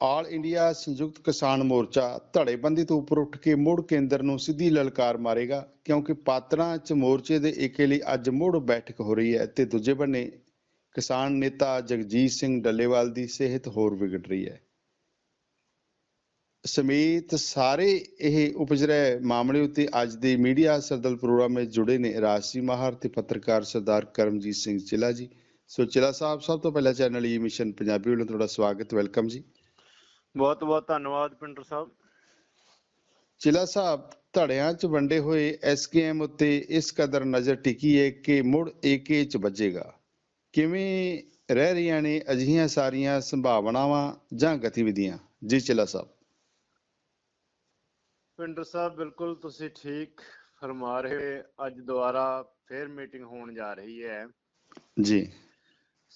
All India ਸੰਯੁਕਤ ਕਿਸਾਨ ਮੋਰਚਾ ਧੜੇਬੰਦੀ ਤੋਂ ਉੱਪਰ ਉੱਠ ਕੇ ਮੁੜ ਕੇਂਦਰ ਨੂੰ ਸਿੱਧੀ ਲਲਕਾਰ ਮਾਰੇਗਾ, ਕਿਉਂਕਿ ਪਾਤਰਾਂ 'ਚ ਮੋਰਚੇ ਦੇ ਏਕੇ ਲਈ ਅੱਜ ਮੁੜ ਬੈਠਕ ਹੋ ਰਹੀ ਹੈ ਤੇ ਦੂਜੇ ਬੰਨੇ ਕਿਸਾਨ ਨੇਤਾ ਜਗਜੀਤ ਸਿੰਘ ਡੱਲੇਵਾਲ ਦੀ ਸਿਹਤ ਹੋਰ ਵਿਗੜ ਰਹੀ ਹੈ। ਸਮੇਤ ਸਾਰੇ ਇਹ ਉਪਜ ਮਾਮਲੇ ਉੱਤੇ ਅੱਜ ਦੇ ਮੀਡੀਆ ਸਰਦਲ ਪ੍ਰੋਗਰਾਮ ਵਿੱਚ ਜੁੜੇ ਨੇ ਰਾਜਸੀ ਮਾਹਰ ਤੇ ਪੱਤਰਕਾਰ ਸਰਦਾਰ ਕਰਮਜੀਤ ਸਿੰਘ ਚਿਲਾ ਜੀ। ਸੋ ਚਿਲਾ ਸਾਹਿਬ, ਸਭ ਤੋਂ ਪਹਿਲਾਂ ਚੈਨਲ ਈ ਮਿਸ਼ਨ ਪੰਜਾਬੀ ਵੱਲੋਂ ਤੁਹਾਡਾ ਸਵਾਗਤ, ਵੈਲਕਮ ਜੀ। ਬਹੁਤ ਬਹੁਤ ਧੰਨਵਾਦ ਪਿੰਡਰ ਸਾਹਿਬ। ਚਿਲਾ ਸਾਹਿਬ ਧੜਿਆਂ 'ਚ ਵੰਡੇ ਹੋਏ ਐਸਕੇਐਮ ਉੱਤੇ ਇਸ ਕਦਰ ਨਜ਼ਰ ਟਿਕੀ ਹੈ ਕਿ ਮੁੜ ਏਕੇ 'ਚ ਵੱਜੇਗਾ। ਕਿਵੇਂ ਰਹਿ ਰਹੀਆਂ ਨੇ ਅਜਿਹੀਆਂ ਸਾਰੀਆਂ ਸੰਭਾਵਨਾਵਾਂ ਜਾਂ ਗਤੀਵਿਧੀਆਂ? ਜੀ ਚਿਲਾ ਸਾਹਿਬ। ਪਿੰਡਰ ਸਾਹਿਬ ਬਿਲਕੁਲ ਤੁਸੀਂ ਠੀਕ ਫਰਮਾ ਰਹੇ ਅੱਜ ਦੁਬਾਰਾ ਫੇਰ ਮੀਟਿੰਗ ਹੋਣ ਜਾ ਰਹੀ ਹੈ। ਜੀ।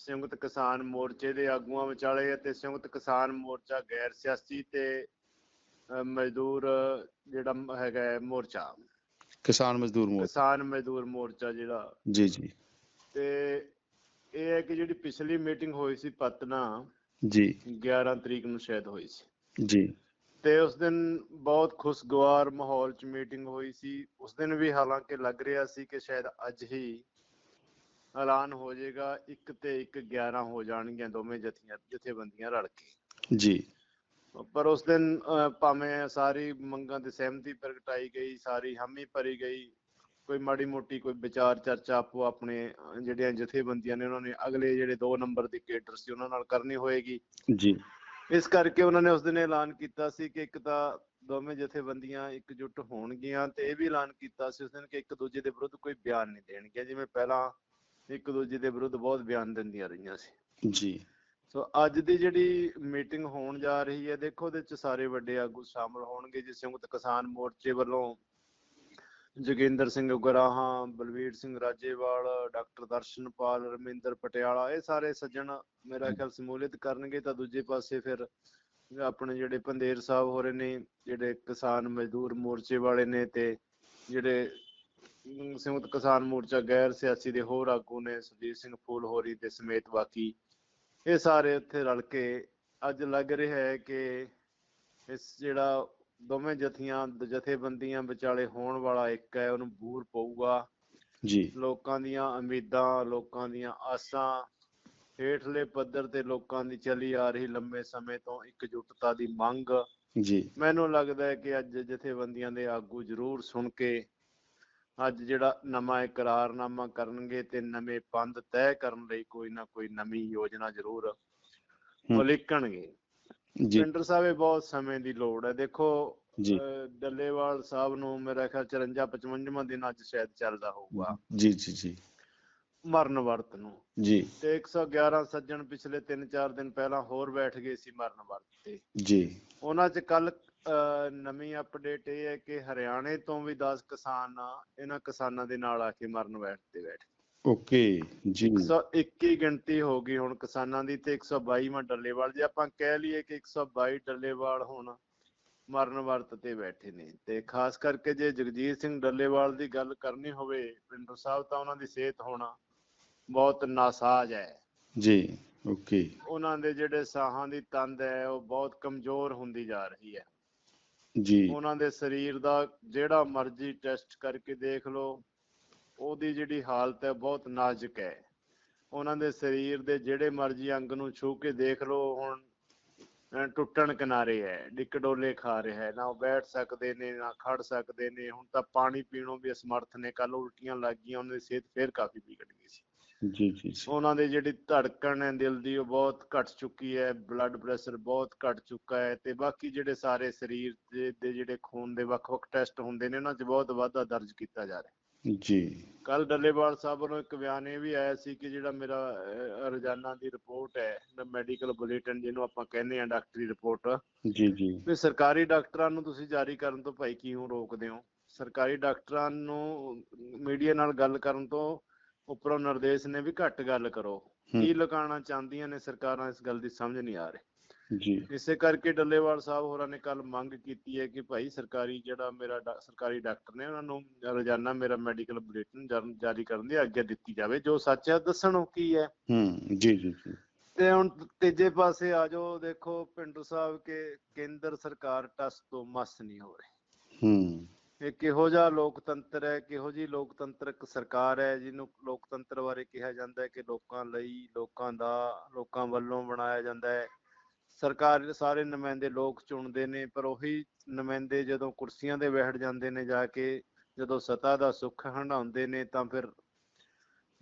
ਸੰਯੁਕਤ ਕਿਸਾਨ ਮੋਰਚੇ ਦੇ ਆਗੂਆਂ ਵਿਚਾਲੇ ਅਤੇ ਸੰਯੁਕਤ ਕਿਸਾਨ ਮੋਰਚਾ ਗੈਰ ਸਿਆਸੀ ਤੇ ਮਜ਼ਦੂਰ ਜਿਹੜਾ ਹੈਗਾ ਮੋਰਚਾ। ਕਿਸਾਨ ਮਜ਼ਦੂਰ ਮੋਰਚਾ। ਕਿਸਾਨ ਮਜ਼ਦੂਰ ਮੋਰਚਾ ਜਿਹੜਾ। ਜੀ ਜੀ। ਤੇ ਇਹ ਹੈ ਕਿ ਜਿਹੜੀ ਪਿਛਲੀ ਮੀਟਿੰਗ ਹੋਈ ਸੀ ਪਤਨਾ ਜੀ। 11 ਤਰੀਕ ਨੂੰ ਸ਼ਾਇਦ ਹੋਈ ਸੀ। ਜੀ। ਤੇ ਉਸ ਦਿਨ ਬਹੁਤ ਖੁਸ਼ਗਵਾਰ ਮਾਹੌਲ 'ਚ ਮੀਟਿੰਗ ਹੋਈ ਸੀ। ਉਸ ਦਿਨ ਵੀ ਹਾਲਾਂਕਿ ਲੱਗ ਰਿਹਾ ਸੀ ਕਿ ਸ਼ਾਇਦ ਅੱਜ ਹੀ ਐਲਾਨ ਹੋ ਜਾਏਗਾ ਇੱਕ ਤੇ ਇੱਕ 11 ਹੋ ਜਾਣਗੀਆਂ ਦੋਵੇਂ ਜਥੀਆਂ ਜਥੇਬੰਦੀਆਂ ਰਲ ਕੇ। ਜੀ। ਪਰ ਉਸ ਦਿਨ ਭਾਵੇਂ ਸਾਰੀ ਮੰਗਾਂ ਤੇ ਸਹਿਮਤੀ ਪ੍ਰਗਟਾਈ ਗਈ ਸਾਰੀ ਹਾਮੀ ਭਰੀ ਗਈ ਕੋਈ ਮਾੜੀ ਮੋਟੀ ਕੋਈ ਵਿਚਾਰ ਚਰਚਾ ਆਪੋ ਆਪਣੇ ਜਿਹੜੀਆਂ ਜਥੇਬੰਦੀਆਂ ਨੇ ਉਹਨਾਂ ਨੇ ਅਗਲੇ ਜਿਹੜੇ 2 ਨੰਬਰ ਦੀ ਕੇਡਰ ਸੀ ਉਹਨਾਂ ਨਾਲ ਕਰਨੀ ਹੋਏਗੀ। ਜੀ। ਇਸ ਕਰਕੇ ਉਹਨਾਂ ਨੇ ਉਸ ਦਿਨ ਐਲਾਨ ਕੀਤਾ ਸੀ ਕਿ ਇੱਕ ਤਾਂ ਦੋਵੇਂ ਜਥੇਬੰਦੀਆਂ ਇਕਜੁੱਟ ਹੋਣਗੀਆਂ ਤੇ ਇਹ ਵੀ ਐਲਾਨ ਕੀਤਾ ਸੀ ਉਸ ਦਿਨ ਕਿ ਇੱਕ ਦੂਜੇ ਦੇ ਵਿਰੁੱਧ ਕੋਈ ਬਿਆਨ ਨਹੀਂ ਦੇਣਗੀਆਂ। ਜਿਵੇਂ ਪਹਿਲਾਂ ਇੱਕ ਦੂਜੇ ਦੇ ਵਿਰੁੱਧ ਬਹੁਤ ਬਿਆਨ ਦਿੰਦੀਆਂ ਰਹੀਆਂ ਸੀ। ਜੀ। ਸੋ ਅੱਜ ਦੀ ਜਿਹੜੀ ਮੀਟਿੰਗ ਹੋਣ ਜਾ ਰਹੀ ਹੈ ਦੇਖੋ ਉਹਦੇ ਚ ਸਾਰੇ ਵੱਡੇ ਆਗੂ ਸ਼ਾਮਲ ਹੋਣਗੇ ਜੀ ਸੰਯੁਕਤ ਕਿਸਾਨ ਮੋਰਚੇ ਵੱਲੋਂ ਜੋਗਿੰਦਰ ਸਿੰਘ ਉਗਰਾਹਾਂ ਬਲਵੀਰ ਸਿੰਘ ਰਾਜੇਵਾਲ ਡਾਕਟਰ ਦਰਸ਼ਨਪਾਲ ਰਮਿੰਦਰ ਪਟਿਆਲਾ ਇਹ ਸਾਰੇ ਸੱਜਣ ਮੇਰਾ ਖਿਆਲ ਸਮੂਲੀਅਤ ਕਰਨਗੇ ਤਾਂ ਦੂਜੇ ਪਾਸੇ ਫਿਰ ਆਪਣੇ ਜਿਹੜੇ ਪੰਦੇਰ ਸਾਹਿਬ ਹੋ ਰਹੇ ਨੇ ਜਿਹੜੇ ਕਿਸਾਨ ਮਜ਼ਦੂਰ ਮੋਰਚੇ ਵਾਲੇ ਨੇ ਤੇ ਜਿਹੜੇ ਸੰਯੁਕਤ ਕਿਸਾਨ ਮੋਰਚਾ ਗੈਰ ਸਿਆਸੀ ਦੇ ਹੋਰ ਆਗੂ ਨੇ ਸੁਜੀਤ ਸਿੰਘ ਫੂਲ ਹੋਰੀ ਤੇ ਸਮੇਤ ਬਾਕੀ। ਇਹ ਸਾਰੇ ਉੱਥੇ ਰਲ ਕੇ ਅੱਜ ਲੱਗ ਰਿਹਾ ਹੈ ਕਿ ਇਸ ਜਿਹੜਾ ਦੋਵੇਂ ਜਥੀਆਂ ਜਥੇਬੰਦੀਆਂ ਵਿਚਾਲੇ ਹੋਣ ਵਾਲਾ ਇੱਕ ਹੈ ਉਹਨੂੰ ਬੂਰ ਪਊਗਾ। ਜੀ। ਲੋਕਾਂ ਦੀਆਂ ਉਮੀਦਾਂ ਲੋਕਾਂ ਦੀਆਂ ਆਸਾਂ ਹੇਠਲੇ ਪੱਧਰ ਤੇ ਲੋਕਾਂ ਦੀ ਚੱਲੀ ਆ ਰਹੀ ਲੰਮੇ ਸਮੇਂ ਤੋਂ ਇਕਜੁੱਟਤਾ ਦੀ ਮੰਗ। ਜੀ। ਮੈਨੂੰ ਲੱਗਦਾ ਹੈ ਕਿ ਅੱਜ ਜਥੇਬੰਦੀਆਂ ਦੇ ਆਗੂ ਜ਼ਰੂਰ ਸੁਣ ਕੇ ਅੱਜ ਜਿਹੜਾ ਨਵਾਂ ਇਕਰਾਰਨਾਮਾ ਕਰਨਗੇ ਤੇ ਨਵੇਂ ਪੰਧ ਤੈਅ ਕਰਨ ਲਈ ਕੋਈ ਨਾ ਕੋਈ ਨਵੀਂ ਯੋਜਨਾ ਜ਼ਰੂਰ। ਉਲੀਕਣਗੇ। ਜੀ। ਪਿੰਡਰ ਸਾਹਿਬ ਇਹ ਬਹੁਤ ਸਮੇਂ ਦੀ ਲੋੜ ਹੈ। ਦੇਖੋ ਜੀ। ਡੱਲੇਵਾਲ ਸਾਹਿਬ ਨੂੰ ਮੇਰਾ ਖਿਆਲ 54 55ਵਾਂ ਦਿਨ ਅੱਜ ਸ਼ਾਇਦ ਚੱਲਦਾ ਹੋਊਗਾ। ਜੀ ਜੀ ਜੀ। ਮਰਨ ਵਰਤ ਨੂੰ। ਜੀ। ਤੇ 111 ਸੱਜਣ ਪਿਛਲੇ 3-4 ਦਿਨ ਪਹਿਲਾਂ ਹੋਰ ਬੈਠ ਗਏ ਸੀ ਮਰਨ ਵਰਤ ਤੇ। ਜੀ। ਉਹਨਾਂ 'ਚ ਕੱਲ ਨਵੀਂ ਅਪਡੇਟ ਇਹ ਹੈ ਕਿ ਹਰਿਆਣੇ ਤੋਂ ਵੀ 10 ਕਿਸਾਨ ਇਹਨਾਂ ਕਿਸਾਨਾਂ ਦੇ ਨਾਲ ਆ ਕੇ ਮਰਨ ਤੇ ਬੈਠ। ਓਕੇ ਜੀ। 121 ਗਿਣਤੀ ਹੋ ਗਈ ਹੁਣ ਕਿਸਾਨਾਂ ਦੀ ਤੇ 122ਵਾਂ ਡੱਲੇਵਾਲ ਜੇ ਆਪਾਂ ਕਹਿ ਲਈਏ ਕਿ 122 ਡੱਲੇਵਾਲ ਹੁਣ ਮਰਨ ਵਰਤ ਤੇ ਬੈਠੇ ਨੇ। ਤੇ ਖਾਸ ਕਰਕੇ ਜੇ ਜਗਜੀਤ ਸਿੰਘ ਡੱਲੇਵਾਲ ਦੀ ਗੱਲ ਕਰਨੀ ਹੋਵੇ ਪਿੰਡੂ ਸਾਹਿਬ ਤਾਂ ਉਹਨਾਂ ਦੀ ਸਿਹਤ ਹੋਣਾ ਬਹੁਤ ਨਾਸਾਜ਼ ਹੈ। ਜੀ ਓਕੇ। ਉਹਨਾਂ ਦੇ ਜਿਹੜੇ ਸਾਹਾਂ ਦੀ ਤੰਦ ਹੈ ਉਹ ਬਹੁਤ ਕਮਜ਼ੋਰ ਹੁੰਦੀ ਜਾ ਰਹੀ ਹੈ। ਜੀ। ਉਹਨਾਂ ਦੇ ਸਰੀਰ ਦਾ ਜਿਹੜਾ ਮਰਜ਼ੀ ਟੈਸਟ ਕਰਕੇ ਦੇਖ ਲਓ, ਉਹਦੀ ਜਿਹੜੀ ਹਾਲਤ ਹੈ ਬਹੁਤ ਨਾਜ਼ੁਕ ਹੈ। ਉਹਨਾਂ ਦੇ ਸਰੀਰ ਦੇ ਜਿਹੜੇ ਮਰਜ਼ੀ ਅੰਗ ਨੂੰ ਛੂ ਕੇ ਦੇਖ ਲਓ, ਹੁਣ ਟੁੱਟਣ ਕਿਨਾਰੇ ਹੈ, ਡਿਕਡੋਲੇ ਖਾ ਰਿਹਾ ਹੈ, ਨਾ ਉਹ ਬੈਠ ਸਕਦੇ ਨੇ, ਨਾ ਖੜ ਸਕਦੇ ਨੇ, ਹੁਣ ਤਾਂ ਪਾਣੀ ਪੀਣੋਂ ਵੀ ਅਸਮਰਥ ਨੇ ਕੱਲ ਉਲਟੀਆਂ ਲੱਗ ਗਈਆਂ, ਉਹਨਾਂ ਦੀ ਸਿਹਤ ਫੇਰ ਕਾਫੀ ਵਿਗੜ ਗਈ ਸੀ। ਜੀ ਜੀ ਉਹਨਾਂ ਦੀ ਜਿਹੜੀ ਧੜਕਣ ਹੈ ਦਿਲ ਦੀ ਉਹ ਬਹੁਤ ਘਟ ਚੁੱਕੀ ਹੈ ਬਲੱਡ ਪ੍ਰੈਸ਼ਰ ਬਹੁਤ ਘਟ ਚੁੱਕਾ ਹੈ ਤੇ ਬਾਕੀ ਜਿਹੜੇ ਸਾਰੇ ਸਰੀਰ ਦੇ ਜਿਹੜੇ ਖੂਨ ਦੇ ਵੱਖ-ਵੱਖ ਟੈਸਟ ਹੁੰਦੇ ਨੇ ਉਹਨਾਂ 'ਚ ਬਹੁਤ ਵਾਧਾ ਦਰਜ ਕੀਤਾ ਜਾ ਰਿਹਾ। ਜੀ। ਕੱਲ ਡੱਲੇਵਾਲ ਸਾਹਿਬ ਵੱਲੋਂ ਇੱਕ ਬਿਆਨ ਇਹ ਵੀ ਆਇਆ ਸੀ ਕਿ ਜਿਹੜਾ ਮੇਰਾ ਰੋਜ਼ਾਨਾ ਦੀ ਰਿਪੋਰਟ ਹੈ ਮੈਡੀਕਲ ਬੁਲੇਟਿਨ ਜਿਹਨੂੰ ਆਪਾਂ ਕਹਿੰਦੇ ਆ ਡਾਕਟਰੀ ਰਿਪੋਰਟ ਜੀ ਜੀ। ਵੀ ਸਰਕਾਰੀ ਡਾਕਟਰਾਂ ਨੂੰ ਤੁਸੀਂ ਜਾਰੀ ਕਰਨ ਤੋਂ ਭਾਈ ਕਿਉਂ ਰੋਕਦੇ ਹੋ? ਸਰਕਾਰੀ ਡਾਕਟਰਾਂ ਨੂੰ ਮੀਡੀਆ ਨਾਲ ਗੱਲ ਕਰਨ ਤੋਂ ਉੱਪਰੋਂ ਨਿਰਦੇਸ਼ ਨੇ ਵੀ ਘੱਟ ਗੱਲ ਕਰੋ। ਕੀ ਲਗਾਉਣਾ ਚਾਹੁੰਦੀਆਂ ਨੇ ਸਰਕਾਰਾਂ ਇਸ ਗੱਲ ਦੀ ਸਮਝ ਨਹੀਂ ਆ ਰਹੀ। ਜੀ। ਇਸੇ ਕਰਕੇ ਡੱਲੇਵਾਲ ਸਾਹਿਬ ਹੋਰਾਂ ਨੇ ਕੱਲ ਮੰਗ ਕੀਤੀ ਹੈ ਕਿ ਭਾਈ ਸਰਕਾਰੀ ਜਿਹੜਾ ਮੇਰਾ ਸਰਕਾਰੀ ਡਾਕਟਰ ਨੇ ਉਹਨਾਂ ਨੂੰ ਰੋਜ਼ਾਨਾ ਮੇਰਾ ਮੈਡੀਕਲ ਬੁਲੇਟਿਨ ਜਾਰੀ ਕਰਨ ਦੀ ਆਗਿਆ ਦਿੱਤੀ ਜਾਵੇ ਜੋ ਸੱਚ ਹੈ ਦੱਸਣ ਉਹ ਕੀ ਹੈ। ਹੂੰ ਜੀ ਜੀ ਜੀ। ਤੇ ਹੁਣ ਤੀਜੇ ਪਾਸੇ ਆ ਜਾਓ ਦੇਖੋ ਪਿੰਡੂ ਸਾਹਿਬ ਕਿ ਕੇਂਦਰ ਸਰਕਾਰ ਟਸ ਤੋਂ ਮਸ ਨਹੀਂ ਹੋ ਰਹੀ। ਹੂੰ। ਇਹ ਕਿਹੋ ਜਿਹਾ ਲੋਕਤੰਤਰ ਹੈ ਕਿਹੋ ਜੀ ਲੋਕਤੰਤਰਕ ਸਰਕਾਰ ਹੈ ਜਿਹਨੂੰ ਲੋਕਤੰਤਰ ਬਾਰੇ ਕਿਹਾ ਜਾਂਦਾ ਹੈ ਕਿ ਲੋਕਾਂ ਲਈ ਲੋਕਾਂ ਦਾ ਲੋਕਾਂ ਵੱਲੋਂ ਬਣਾਇਆ ਜਾਂਦਾ ਹੈ। ਸਰਕਾਰ ਸਾਰੇ ਨੁਮਾਇੰਦੇ ਲੋਕ ਚੁਣਦੇ ਨੇ ਪਰ ਉਹੀ ਨੁਮਾਇੰਦੇ ਜਦੋਂ ਕੁਰਸੀਆਂ ਤੇ ਬੈਠ ਜਾਂਦੇ ਨੇ ਜਾ ਕੇ ਜਦੋਂ ਸਤਾ ਦਾ ਸੁੱਖ ਹੰਡਾਉਂਦੇ ਨੇ ਤਾਂ ਫਿਰ